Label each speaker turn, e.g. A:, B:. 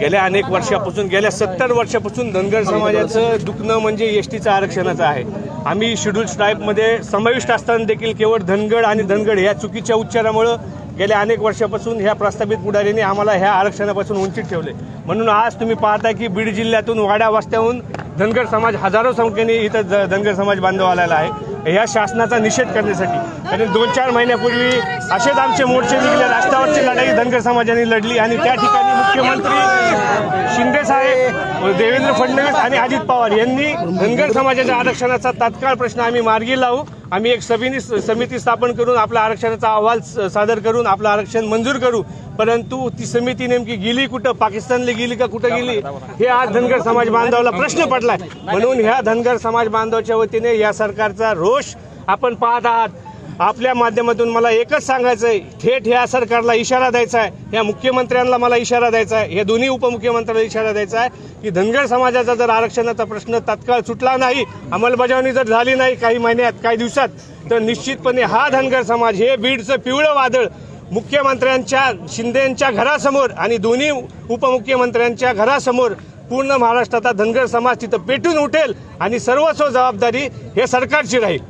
A: गेल्या अनेक वर्षापासून गेल्या सत्तर वर्षापासून धनगर समाजाचं दुखणं म्हणजे एस टीचं आरक्षणाचं आहे. आम्ही शेड्यूल ट्राईबमध्ये समाविष्ट असताना देखील केवळ धनगड आणि धनगड या चुकीच्या उच्चारामुळं गेल्या अनेक वर्षापासून ह्या प्रस्थापित पुढाऱ्यांनी आम्हाला ह्या आरक्षणापासून वंचित ठेवले. म्हणून आज तुम्ही पाहता की बीड जिल्ह्यातून वाड्या वस्त्याहून धनगर समाज हजारो संख्येने इथं धनगर समाज बांधव आलेला आहे. या शासनाचा निषेध करण्यासाठी. आणि दोन चार महिन्यापूर्वी असेच आमचे मोर्चे निघले रस्त्यावरची लढाई धनगर समाजाने लढली आणि त्या ठिकाणी मुख्यमंत्री फडणवीस आहे देवेंद्र फडणवीस आणि अजित पवार यांनी धनगर समाजाच्या आरक्षणाचा तात्काळ प्रश्न आम्ही मार्गी लावू. आम्ही एक समिती समिती स्थापन करून आपला आरक्षणाचा अहवाल सादर करून आपलं आरक्षण मंजूर करू. परंतु ती समिती नेमकी गेली कुठं? पाकिस्तानला गेली का कुठं गेली? हे आज धनगर समाज बांधवाला प्रश्न पडलाय. म्हणून ह्या धनगर समाज बांधवाच्या वतीने या सरकारचा रोष आपण पाहत आहात. आपल्या माध्यमातून मला एकच सांगायचं आहे थेट ह्या सरकारला इशारा द्यायचा आहे या मुख्यमंत्र्यांना मला इशारा द्यायचा आहे या दोन्ही उपमुख्यमंत्र्यांना इशारा द्यायचा आहे की धनगर समाजाचा जर आरक्षणाचा प्रश्न तात्काळ सुटला नाही अंमलबजावणी जर झाली नाही काही महिन्यात काही दिवसात तर निश्चितपणे हा धनगर समाज हे बीडचं पिवळं वादळ मुख्यमंत्र्यांच्या शिंदेंच्या घरासमोर आणि दोन्ही उपमुख्यमंत्र्यांच्या घरासमोर पूर्ण महाराष्ट्राचा धनगर समाज तिथं पेटून उठेल आणि सर्वस्व जबाबदारी हे सरकारची राहील.